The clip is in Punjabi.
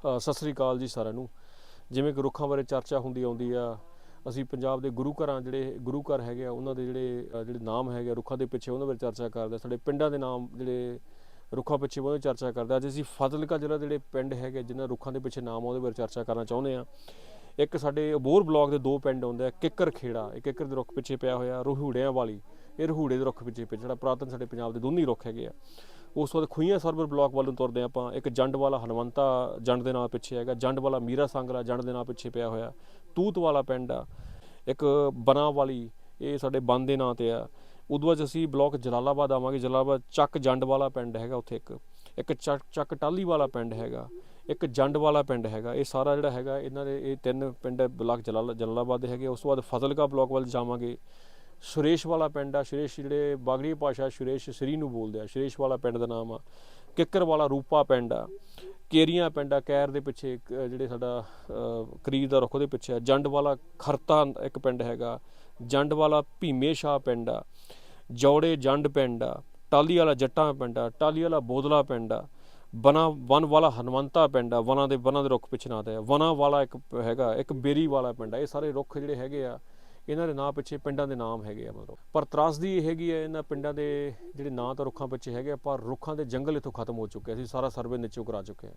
ਸਤਿ ਸ੍ਰੀ ਅਕਾਲ ਜੀ ਸਾਰਿਆਂ ਨੂੰ। ਜਿਵੇਂ ਕਿ ਰੁੱਖਾਂ ਬਾਰੇ ਚਰਚਾ ਹੁੰਦੀ ਆਉਂਦੀ ਆ ਅਸੀਂ ਪੰਜਾਬ ਦੇ ਗੁਰੂ ਘਰਾਂ ਜਿਹੜੇ ਗੁਰੂ ਘਰ ਹੈਗੇ ਆ ਉਹਨਾਂ ਦੇ ਜਿਹੜੇ ਜਿਹੜੇ ਨਾਮ ਹੈਗੇ ਆ, ਰੁੱਖਾਂ ਦੇ ਪਿੱਛੇ ਉਹਨਾਂ ਬਾਰੇ ਚਰਚਾ ਕਰਦੇ ਸਾਡੇ ਪਿੰਡਾਂ ਦੇ ਨਾਮ ਜਿਹੜੇ ਰੁੱਖਾਂ ਪਿੱਛੇ ਉਹਨਾਂ ਦੀ ਚਰਚਾ ਕਰਦੇ ਅੱਜ ਅਸੀਂ ਫਾਜ਼ਿਲਕਾ ਜ਼ਿਲ੍ਹਾ ਦੇ ਜਿਹੜੇ ਪਿੰਡ ਹੈਗੇ ਜਿਨ੍ਹਾਂ ਰੁੱਖਾਂ ਦੇ ਪਿੱਛੇ ਨਾਮ ਆ, ਉਹਦੇ ਬਾਰੇ ਚਰਚਾ ਕਰਨਾ ਚਾਹੁੰਦੇ ਆ। ਇੱਕ ਸਾਡੇ ਅਬੋਰ ਬਲਾਕ ਦੇ ਦੋ ਪਿੰਡ ਆਉਂਦੇ ਆ ਕਿੱਕਰ ਖੇੜਾ ਇੱਕ ਕਿੱਕਰ ਦੇ ਰੁੱਖ ਪਿੱਛੇ ਪਿਆ ਹੋਇਆ ਰਹੂੜਿਆਂ ਵਾਲੀ। ਇਹ ਰਹੂੜੇ ਦੇ ਰੁੱਖ ਪਿੱਛੇ ਪਿਆ ਜਿਹੜਾ ਪੁਰਾਤਨ ਸਾਡੇ ਪੰਜਾਬ ਦੇ ਦੋਨੇ ਰੁੱਖ ਹੈਗੇ ਆ। ਉਸ ਤੋਂ ਬਾਅਦ ਖੁਈਆਂ ਸਰਵਰ ਬਲਾਕ ਵੱਲ ਨੂੰ ਤੁਰਦੇ ਹਾਂ ਆਪਾਂ। ਇੱਕ ਜੰਡ ਵਾਲਾ ਹਨਵੰਤਾ ਜੰਡ ਦੇ ਨਾਂ ਪਿੱਛੇ ਹੈਗਾ, ਜੰਡ ਵਾਲਾ ਮੀਰਾ ਸੰਗਲਾ ਜੰਡ ਦੇ ਨਾਂ ਪਿੱਛੇ ਪਿਆ ਹੋਇਆ। ਤੂਤ ਵਾਲਾ ਪਿੰਡ ਆ। ਇੱਕ ਬਨਾ ਵਾਲੀ, ਇਹ ਸਾਡੇ ਬੰਦ ਦੇ ਨਾਂ ਤੇ ਆ। ਉਦੋਂ ਬਾਅਦ ਅਸੀਂ ਬਲਾਕ ਜਲਾਲਾਬਾਦ ਆਵਾਂਗੇ। ਜਲਾਲਾਬਾਦ ਚੱਕ ਜੰਡ ਵਾਲਾ ਪਿੰਡ ਹੈਗਾ ਉੱਥੇ ਇੱਕ। ਇੱਕ ਚੱਕ ਚੱਕ ਟਾਲੀ ਵਾਲਾ ਪਿੰਡ ਹੈਗਾ। ਇੱਕ ਜੰਡ ਵਾਲਾ ਪਿੰਡ ਹੈਗਾ। ਇਹ ਸਾਰਾ ਜਿਹੜਾ ਹੈਗਾ, ਇਹਨਾਂ ਦੇ ਇਹ ਤਿੰਨ ਪਿੰਡ ਬਲਾਕ ਜਲਾਲਾ, ਜਲਾਲਾਬਾਦ ਦੇ ਹੈਗੇ। ਉਸ ਤੋਂ ਬਾਅਦ ਫਜ਼ਲਕਾ ਬਲਾਕ ਵੱਲ ਜਾਵਾਂਗੇ। ਸੁਰੇਸ਼ ਵਾਲਾ ਪਿੰਡ ਆ ਸੁਰੇਸ਼ ਜਿਹੜੇ ਬਾਗੜੀ ਭਾਸ਼ਾ ਸੁਰੇਸ਼ ਸ੍ਰੀ ਨੂੰ ਬੋਲਦੇ ਆ ਸੁਰੇਸ਼ ਵਾਲਾ ਪਿੰਡ ਦਾ ਨਾਮ ਆ। ਕਿੱਕਰ ਵਾਲਾ ਰੂਪਾ ਪਿੰਡ ਆ ਕੇਰੀਆਂ ਪਿੰਡ ਆ ਕੈਰ ਦੇ ਪਿੱਛੇ ਇੱਕ, ਜਿਹੜੇ ਸਾਡਾ ਕਰੀਰ ਦਾ ਰੁੱਖ ਉਹਦੇ ਪਿੱਛੇ ਆ। ਜੰਡ ਵਾਲਾ ਖਰਤਾ ਇੱਕ ਪਿੰਡ ਹੈਗਾ ਜੰਡ ਵਾਲਾ ਭੀਮੇ ਸ਼ਾਹ ਪਿੰਡ ਆ। ਜੌੜੇ ਜੰਡ ਪਿੰਡ ਆ ਟਾਲੀ ਵਾਲਾ ਜੱਟਾਂ ਪਿੰਡ ਆ ਟਾਲੀ ਵਾਲਾ ਬੋਦਲਾ ਪਿੰਡ ਆ। ਬਨਾ ਵਨ ਵਾਲਾ ਹਨਵੰਤਾ ਪਿੰਡ ਆ ਵਨਾਂ ਦੇ ਵਨਾਂ ਦੇ ਰੁੱਖ ਪਿੱਛੇ ਨਾਂ ਤੇ ਆ। ਵਨਾਂ ਵਾਲਾ ਇੱਕ ਪ- ਹੈਗਾ ਇੱਕ ਬੇਰੀ ਵਾਲਾ ਪਿੰਡ ਆ। ਇਹ ਸਾਰੇ ਰੁੱਖ ਜਿਹੜੇ ਹੈਗੇ ਆ ਇਹਨਾਂ ਦੇ ਨਾਂ ਪਿੱਛੇ ਪਿੰਡਾਂ ਦੇ ਨਾਮ ਹੈਗੇ ਆ ਮਤਲਬ। ਪਰ ਤਰਾਸਦੀ ਇਹ ਹੈਗੀ ਹੈ ਇਹਨਾਂ ਪਿੰਡਾਂ ਦੇ ਜਿਹੜੇ ਨਾਂ ਤਾਂ ਰੁੱਖਾਂ ਪਿੱਛੇ ਹੈਗੇ ਆ, ਪਰ ਰੁੱਖਾਂ ਦੇ ਜੰਗਲ ਇੱਥੋਂ ਖਤਮ ਹੋ ਚੁੱਕੇ ਅਸੀਂ ਸਾਰਾ ਸਰਵੇ ਨੀਚੋਂ ਕਰਾ ਚੁੱਕੇ ਆ।